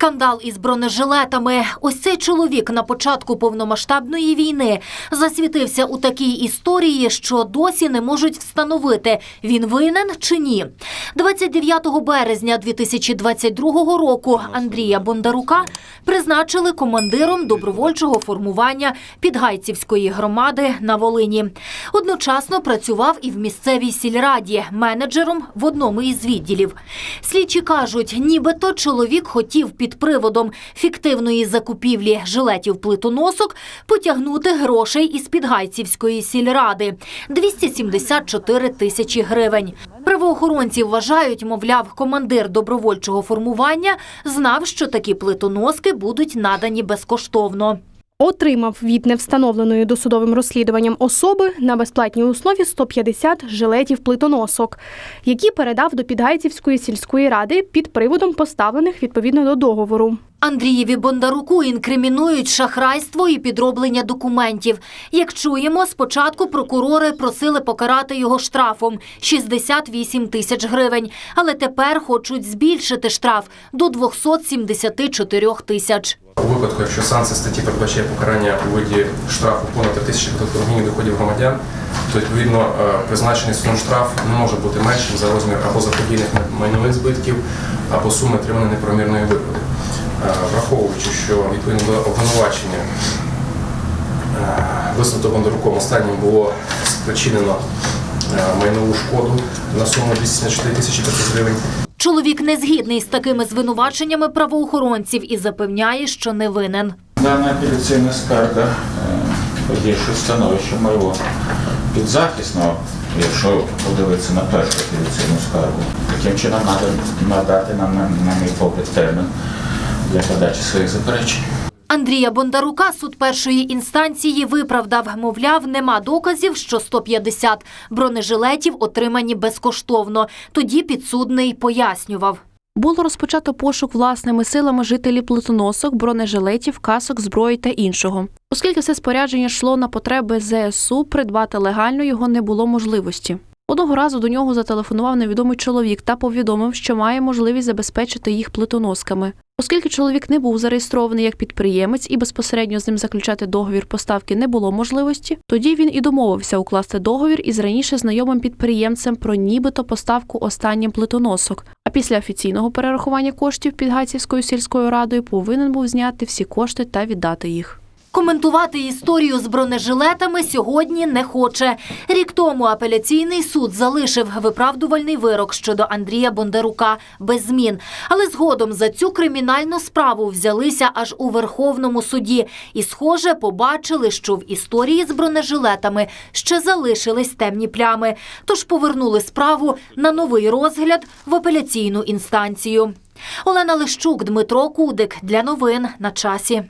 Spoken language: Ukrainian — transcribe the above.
Скандал із бронежилетами. Ось цей чоловік на початку повномасштабної війни засвітився у такій історії, що досі не можуть встановити, він винен чи ні. 29 березня 2022 року Андрія Бондарука призначили командиром добровольчого формування Підгайцівської громади на Волині. Одночасно працював і в місцевій сільраді менеджером в одному із відділів. Слідчі кажуть, нібито чоловік хотів під приводом фіктивної закупівлі жилетів плитоносок потягнути грошей із Підгайцівської сільради 274 тисячі гривень. Правоохоронці вважають, мовляв, командир добровольчого формування знав, що такі плитоноски будуть надані безкоштовно. Отримав від невстановленої досудовим розслідуванням особи на безплатній основі 150 жилетів плитоносок, які передав до Підгайцівської сільської ради під приводом поставлених відповідно до договору. Андрієві Бондаруку інкримінують шахрайство і підроблення документів. Як чуємо, спочатку прокурори просили покарати його штрафом 68 тисяч гривень, але тепер хочуть збільшити штраф до 274 тисяч. У випадку, якщо санкція статті передбачає покарання у виді штрафу понад 3 тисячі гривень доходів громадян, то відповідно е, призначений судом штраф не може бути меншим за розмір або заподійних майнових збитків, або суми отриманої неправомірної вигоди. Е, Враховуючи, що відповідно до обвинувачення е, висновку Бондаруком останнім було спричинено майнову шкоду на суму 274 тисячі 500 гривень. Чоловік не згідний з такими звинуваченнями правоохоронців і запевняє, що не винен. Дана апеляційна скарга е, погіршує становище моєго підзахисного, якщо подивитися на першу апеляційну скаргу. Таким чином треба надати нам, на, на мій погляд, термін для подачі своїх заперечень. Андрія Бондарука суд першої інстанції виправдав, мовляв, нема доказів, що 150 бронежилетів отримані безкоштовно. Тоді підсудний пояснював. Було розпочато пошук власними силами жителів плитоносок, бронежилетів, касок, зброї та іншого. Оскільки все спорядження йшло на потреби ЗСУ, придбати легально його не було можливості. Одного разу до нього зателефонував невідомий чоловік та повідомив, що має можливість забезпечити їх плитоносками. Оскільки чоловік не був зареєстрований як підприємець і безпосередньо з ним заключати договір поставки не було можливості, тоді він і домовився укласти договір із раніше знайомим підприємцем про нібито поставку останнім плитоносок. А після офіційного перерахування коштів Підгайцівською сільською радою повинен був зняти всі кошти та віддати їх. Коментувати історію з бронежилетами сьогодні не хоче. Рік тому апеляційний суд залишив виправдувальний вирок щодо Андрія Бондарука без змін. Але згодом за цю кримінальну справу взялися аж у Верховному суді. І, схоже, побачили, що в історії з бронежилетами ще залишились темні плями. Тож повернули справу на новий розгляд в апеляційну інстанцію. Олена Лищук, Дмитро Кудик для новин на часі.